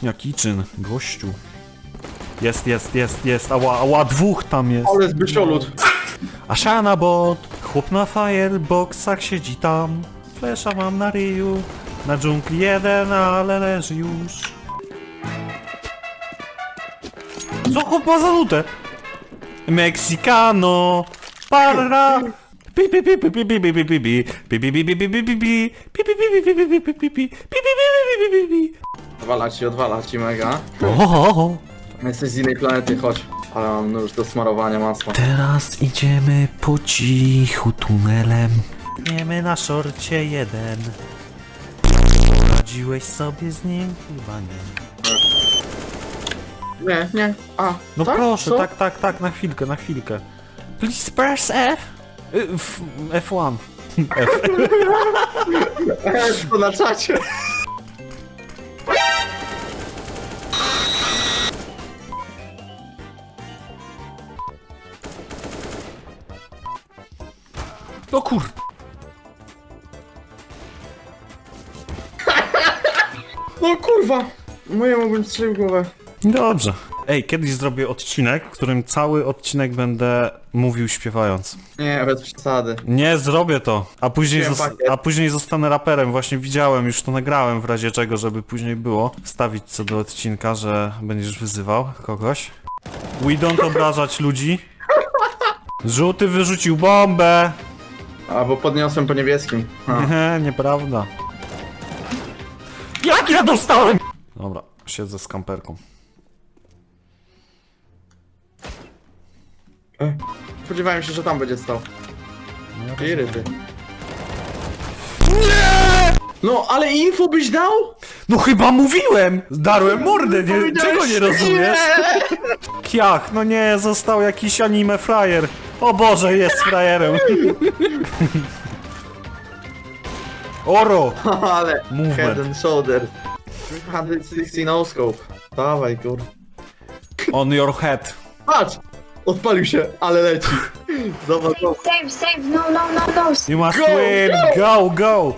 Kuchnia, kitchen, gościu. Jest, jest, jest, jest, ała, ała, dwóch tam jest. Ale zbysiolud. Ashana bot, chłop na fireboxach siedzi tam. Flesza mam na ryju, na dżungli jeden, ale leży już. Co chłop ma za nutę? Mexicano, para. Odwala ci, odwala ci mega. Ohoho. Jesteś z innej planety, chodź. Ale mam no już do smarowania masła. Teraz idziemy po cichu tunelem. Idziemy na szorcie jeden. Poradziłeś sobie z nim? Chyba nie. Nie, nie. A, No tak? proszę, Co? tak, tak, tak, na chwilkę, na chwilkę. Please press F. Y, f F1. F. E, to na czacie. No kur... No kurwa. Moje mógłbym strzelił w głowę. Dobrze. Ej, kiedyś zrobię odcinek, w którym cały odcinek będę mówił śpiewając. Nie, bez przesady. Nie, zrobię to. A później, Wziąłem zos- pakiet. a później zostanę raperem. Właśnie widziałem, już to nagrałem w razie czego, żeby później było. Wstawić co do odcinka, że będziesz wyzywał kogoś. We don't obrażać ludzi. Żółty wyrzucił bombę. A, bo podniosłem po niebieskim. A. Nie, nieprawda. Jak ja dostałem? Dobra, siedzę z kamperką. E, Spodziewałem się, że tam będzie stał. Iry ty. Nie! No, ale info byś dał? No chyba mówiłem! Zdarłem mordę, nie, czego nie rozumiesz? Kiach, no nie, został jakiś anime frajer. O Boże, jest frajerem. Oro! Ale Movement. head and shoulder. 360 no scope. Dawaj, kur. On your head. Patrz! Odpalił się, ale leci. Zobacz, zobacz. Save, save, no, no, no, no. You must Go, win! Go, go!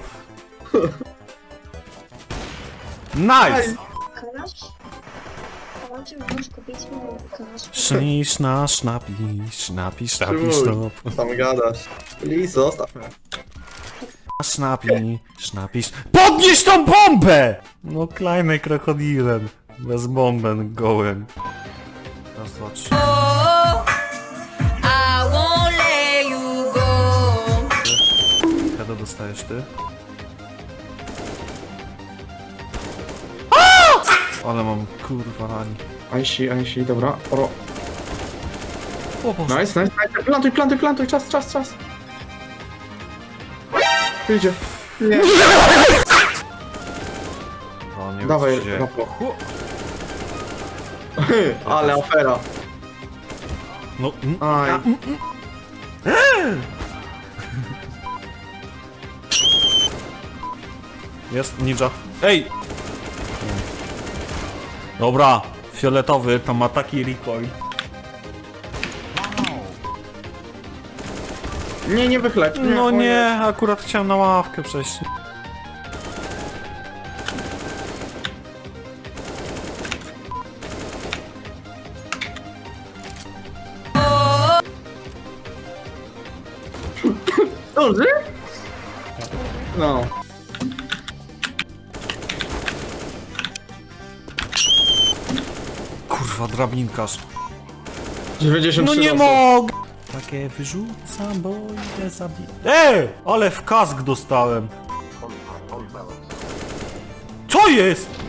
Nice! Kalasz? Kalaszy możesz kupić mu kalasz. Szli, szna. Tam gadasz. Please, zostaw mnie. Sznapi, sznapi, sz- Podnieś tą bombę! No klejmy krokodilem. Bez bomben, gołem. Raz, dwa, trzy. Kada dostajesz ty? Ale mam kurwa rani. I see, I see, dobra. Oro. O Boże. Nice, nice, nice. Plantuj, plantuj, plantuj, czas, czas, czas. Wyjdzie. Nie. O, nie Dawaj, wiem, dzieje. Ale afera. No, mm, Aj. jest ninja. Ej! Dobra, fioletowy to ma taki recoil. Nie, nie wychleć. No nie, akurat chciałem na ławkę przejść. Duży? No. Kurwa, drabinkarz. 93 No nie mogę! Takie wyrzucam, bo idę zabić. Ej! Ale w kask dostałem. Co jest?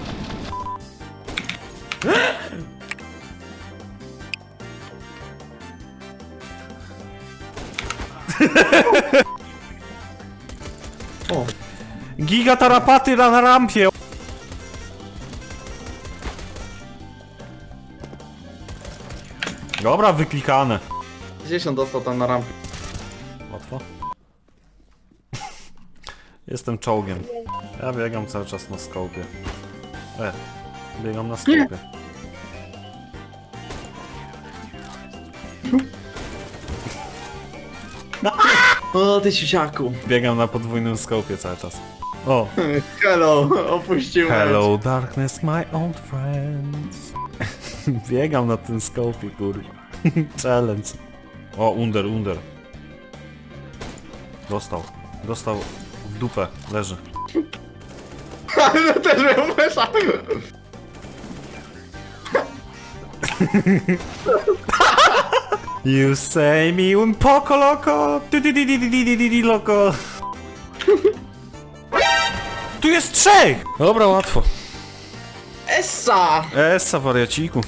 O. Giga tarapaty na rampie. Dobra, wyklikane. 10 dostał tam na rampie. Łatwo. Jestem czołgiem. Ja biegam cały czas na skopie. E, biegam na skopie. O, ty siusiaku. Biegam na podwójnym skopie cały czas. O, Hello, opuścił mecz. hello darkness my old friends. Biegam na tym skopie, kurwa. Challenge. O, under, under. Dostał. Dostał w dupę, leży. Ale też miał mesza. You say me un poco loco, loco. Tu jest trzech! Dobra, łatwo. Essa! Essa, wariaciku.